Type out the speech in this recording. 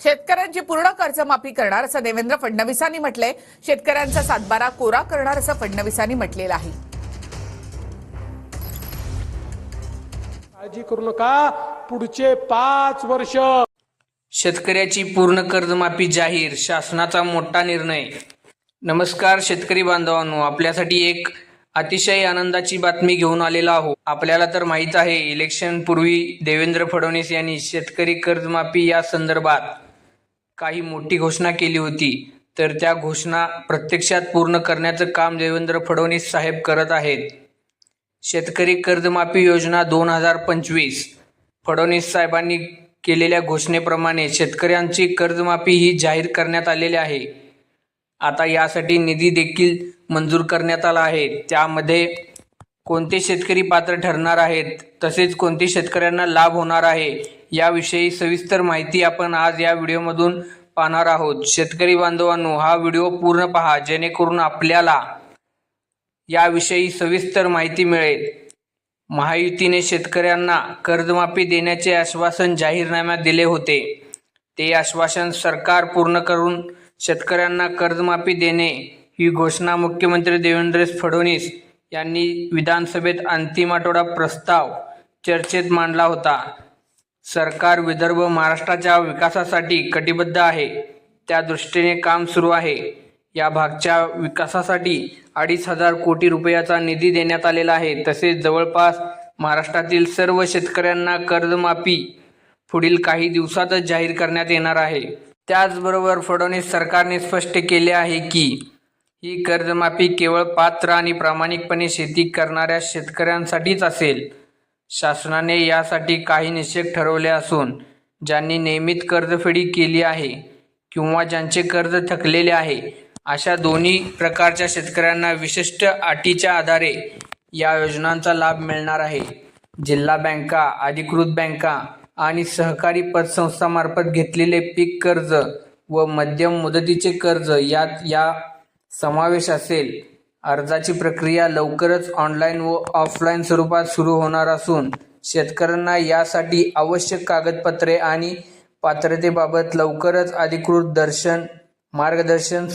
शेतकऱ्यांची पूर्ण कर्जमाफी करणार असं देवेंद्र फडणवीसांनी म्हटलंय. शेतकऱ्यांचा सातबारा कोरा करणार असं फडणवीसांनी म्हटलेलं आहे. काळजी करू नका. पुढचे पाच वर्ष. शेतकऱ्याची पूर्ण कर्जमाफी जाहीर शासनाचा मोठा निर्णय. नमस्कार शेतकरी बांधवांनो आपल्यासाठी एक अतिशय आनंदाची बातमी घेऊन आलेलो आहोत. आपल्याला तर माहीत आहे इलेक्शन पूर्वी देवेंद्र फडणवीस यांनी शेतकरी कर्जमाफी या संदर्भात काही मोठी घोषणा केली होती. तर त्या घोषणा प्रत्यक्षात पूर्ण करण्याचं काम देवेंद्र फडणवीस साहेब करत आहेत. शेतकरी कर्जमाफी योजना दोन हजार पंचवीस. फडणवीस साहेबांनी केलेल्या घोषणेप्रमाणे शेतकऱ्यांची कर्जमाफी ही जाहीर करण्यात आलेली आहे. आता यासाठी निधी देखील मंजूर करण्यात आला आहे. त्यामध्ये कोणते शेतकरी पात्र ठरणार आहेत तसेच कोणते शेतकऱ्यांना लाभ होणार आहे याविषयी सविस्तर माहिती आपण आज या व्हिडिओमधून पाहणार आहोत. शेतकरी बांधवांनो हा व्हिडिओ पूर्ण पहा जेणेकरून आपल्याला याविषयी सविस्तर माहिती मिळेल. महायुतीने शेतकऱ्यांना कर्जमाफी देण्याचे आश्वासन जाहीरनाम्यात दिले होते. ते आश्वासन सरकार पूर्ण करून शेतकऱ्यांना कर्जमाफी देणे ही घोषणा मुख्यमंत्री देवेंद्र फडणवीस यांनी विधानसभेत अंतिम आठवडा प्रस्ताव चर्चेत मांडला होता. सरकार विदर्भ महाराष्ट्राच्या विकासासाठी कटिबद्ध आहे. त्या दृष्टीने काम सुरू आहे. या भागच्या विकासासाठी अडीच हजार कोटी रुपयाचा निधी देण्यात आलेला आहे. तसेच जवळपास महाराष्ट्रातील सर्व शेतकऱ्यांना कर्जमाफी पुढील काही दिवसातच जाहीर करण्यात येणार आहे. त्याचबरोबर फडणवीस सरकारने स्पष्ट केले आहे की ही कर्जमाफी केवळ पात्र आणि प्रामाणिकपणे शेती करणाऱ्या शेतकऱ्यांसाठीच असेल. शासनाने यासाठी काही निषेध ठरवले असून ज्यांनी नियमित कर्जफेडी केली आहे किंवा ज्यांचे कर्ज थकलेले आहे अशा दोन्ही प्रकारच्या शेतकऱ्यांना विशिष्ट अटीच्या आधारे या योजनांचा लाभ मिळणार आहे. जिल्हा बँका अधिकृत बँका आणि सहकारी पतसंस्थामार्फत घेतलेले पीक कर्ज व मध्यम मुदतीचे कर्ज यात या समावेश असेल. अर्जाची प्रक्रिया लवकरच ऑनलाईन व ऑफलाईन स्वरूपात सुरू होणार असून शेतकऱ्यांना यासाठी आवश्यक कागदपत्रे आणि पात्रतेबाबत लवकरच अधिकृत दर्शन मार्गदर्शन